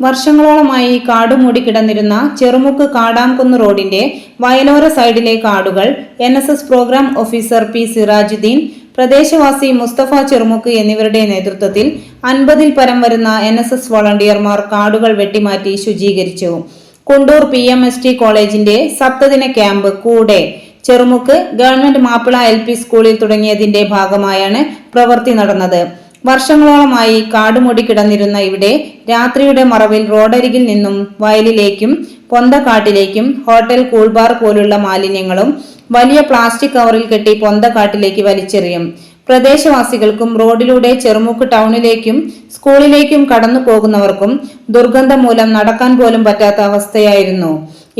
വർഷങ്ങളോളമായി കാടുമൂടി കിടന്നിരുന്ന ചെറുമുക്ക് കാടാംകുന്ന് റോഡിന്റെ വയലോര സൈഡിലെ കാടുകൾ N S S program officer P Sirajuddin പ്രദേശവാസി Mustafa Cherumukku എന്നിവരുടെ നേതൃത്വത്തിൽ അൻപതിൽ പരം വരുന്ന എൻ എസ് എസ് വോളണ്ടിയർമാർ കാടുകൾ വെട്ടിമാറ്റി ശുചീകരിച്ചു. Kundoor P M S T കോളേജിന്റെ സപ്തദിന ക്യാമ്പ് കൂടെ Cherumukku government Mappila L P സ്കൂളിൽ തുടങ്ങിയതിന്റെ ഭാഗമായാണ് പ്രവൃത്തി നടന്നത്. വർഷങ്ങളോളമായി കാടുമൂടി കിടന്നിരുന്ന ഇവിടെ രാത്രിയുടെ മറവിൽ റോഡരികിൽ നിന്നും വയലിലേക്കും പൊന്തക്കാട്ടിലേക്കും ഹോട്ടൽ കൂൾബാർ പോലുള്ള മാലിന്യങ്ങളും വലിയ പ്ലാസ്റ്റിക് കവറിൽ കെട്ടി പൊന്തക്കാട്ടിലേക്ക് വലിച്ചെറിയും. പ്രദേശവാസികൾക്കും റോഡിലൂടെ ചെറുമുക്ക് ടൗണിലേക്കും സ്കൂളിലേക്കും കടന്നു പോകുന്നവർക്കും ദുർഗന്ധം മൂലം നടക്കാൻ പോലും പറ്റാത്ത അവസ്ഥയായിരുന്നു.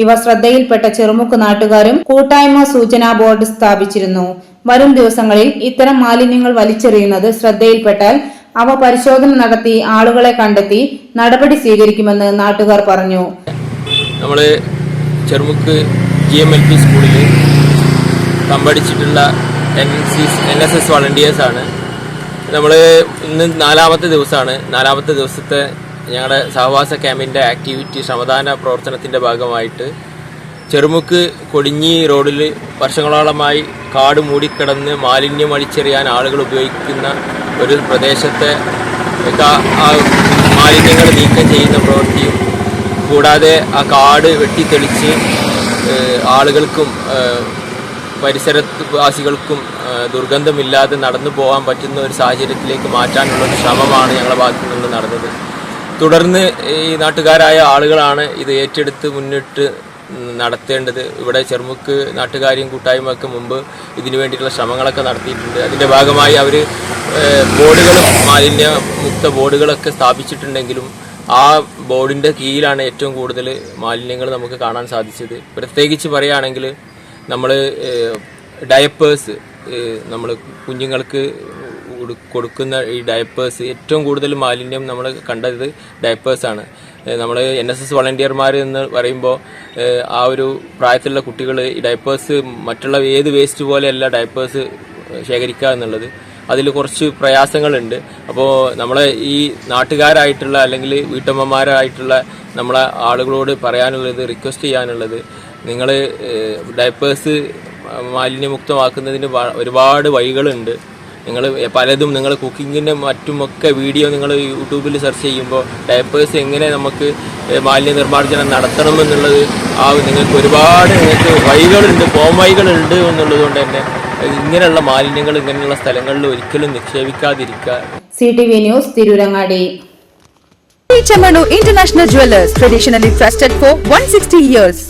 ഇവ ശ്രദ്ധയിൽപ്പെട്ട ചെറുമുക്ക് നാട്ടുകാരും കൂട്ടായ്മ സൂചനാ ബോർഡ് സ്ഥാപിച്ചിരുന്നു. വരും ദിവസങ്ങളിൽ ഇത്തരം മാലിന്യങ്ങൾ വലിച്ചെറിയുന്നത് ശ്രദ്ധയിൽപ്പെട്ടാൽ അവ പരിശോധന നടത്തി ആളുകളെ കണ്ടെത്തി നടപടി സ്വീകരിക്കുമെന്ന് നാട്ടുകാർ പറഞ്ഞു. നമ്മൾ Cherumukku G M L P സ്കൂളിൽ തമ്പടിച്ചിട്ടുള്ള N C N S S നമ്മൾ ഇന്ന് നാലാമത്തെ ദിവസമാണ്. നാലാമത്തെ ദിവസത്തെ ഞങ്ങളുടെ സഹവാസ ക്യാമ്പിന്റെ ആക്ടിവിറ്റി ശ്രമദാന പ്രവർത്തനത്തിന്റെ ഭാഗമായിട്ട് ചെറുമുക്ക് കൊടിഞ്ഞി റോഡിൽ വർഷങ്ങളോളമായി കാട് മൂടിക്കിടന്ന് മാലിന്യം അടിച്ചെറിയാൻ ആളുകൾ ഉപയോഗിക്കുന്ന ഒരു പ്രദേശത്തെ മാലിന്യങ്ങൾ നീക്കം ചെയ്യുന്ന പ്രവൃത്തിയും കൂടാതെ ആ കാട് വെട്ടിത്തെളിച്ച് ആളുകൾക്കും പരിസരവാസികൾക്കും ദുർഗന്ധമില്ലാതെ നടന്നു പോകാൻ പറ്റുന്ന ഒരു സാഹചര്യത്തിലേക്ക് മാറ്റാനുള്ള ഒരു ശ്രമമാണ് ഞങ്ങളുടെ ഭാഗത്തു നിന്ന് നടന്നത്. തുടർന്ന് ഈ നാട്ടുകാരായ ആളുകളാണ് ഇത് ഏറ്റെടുത്ത് മുന്നിട്ട് നടത്തേണ്ടത്. ഇവിടെ ചെറുമുക്ക് നാട്ടുകാരും കൂട്ടായ്മയൊക്കെ മുമ്പ് ഇതിനു വേണ്ടിയിട്ടുള്ള ശ്രമങ്ങളൊക്കെ നടത്തിയിട്ടുണ്ട്. അതിന്റെ ഭാഗമായി അവർ ബോർഡുകളും മാലിന്യ മുക്ത ബോർഡുകളൊക്കെ സ്ഥാപിച്ചിട്ടുണ്ടെങ്കിലും ആ ബോർഡിന്റെ കീഴിലാണ് ഏറ്റവും കൂടുതൽ മാലിന്യങ്ങൾ നമുക്ക് കാണാൻ സാധിച്ചത്. പ്രത്യേകിച്ച് പറയുകയാണെങ്കിൽ നമ്മൾ ഡയപ്പേഴ്സ് നമ്മൾ കുഞ്ഞുങ്ങൾക്ക് കൊടുക്കുന്ന ഈ ഡയപ്പേഴ്സ് ഏറ്റവും കൂടുതൽ മാലിന്യം നമ്മൾ കണ്ടത് ഡയപ്പേഴ്സാണ് നമ്മൾ എൻ എസ് എസ് വളണ്ടിയർമാർ എന്ന് പറയുമ്പോൾ ആ ഒരു പ്രായത്തിലുള്ള കുട്ടികൾ ഈ ഡയപ്പേഴ്സ് മറ്റുള്ള ഏത് വേസ്റ്റ് പോലെയല്ല ഡയപ്പേഴ്സ് ശേഖരിക്കുക എന്നുള്ളത്. അതിൽ കുറച്ച് പ്രയാസങ്ങളുണ്ട്. അപ്പോൾ നമ്മളെ ഈ നാട്ടുകാരായിട്ടുള്ള അല്ലെങ്കിൽ വീട്ടമ്മമാരായിട്ടുള്ള നമ്മളെ ആളുകളോട് പറയാനുള്ളത് റിക്വസ്റ്റ് ചെയ്യാനുള്ളത് നിങ്ങൾ ഡയപ്പേഴ്സ് മാലിന്യമുക്തമാക്കുന്നതിന് ഒരുപാട് വഴികളുണ്ട്. നിങ്ങൾ പലതും നിങ്ങൾ കുക്കിങ്ങിന്റെ മറ്റുമൊക്കെ വീഡിയോ നിങ്ങൾ യൂട്യൂബിൽ സെർച്ച് ചെയ്യുമ്പോൾ ഡയപ്പേഴ്സ് എങ്ങനെ നമുക്ക് മാലിന്യ നിർമ്മാർജനം നടത്തണമെന്നുള്ളത് ആ നിങ്ങൾക്ക് ഒരുപാട് നിങ്ങൾക്ക് വഴികളുണ്ട് പോംവഴികളുണ്ട് എന്നുള്ളതുകൊണ്ട് എന്നുള്ളത് കൊണ്ട് തന്നെ ഇങ്ങനെയുള്ള മാലിന്യങ്ങൾ ഇങ്ങനെയുള്ള സ്ഥലങ്ങളിൽ ഒരിക്കലും നിക്ഷേപിക്കാതിരിക്കുക C T V news Tirurangadi Chamanu International Jewelers, traditionally trusted for 160 years.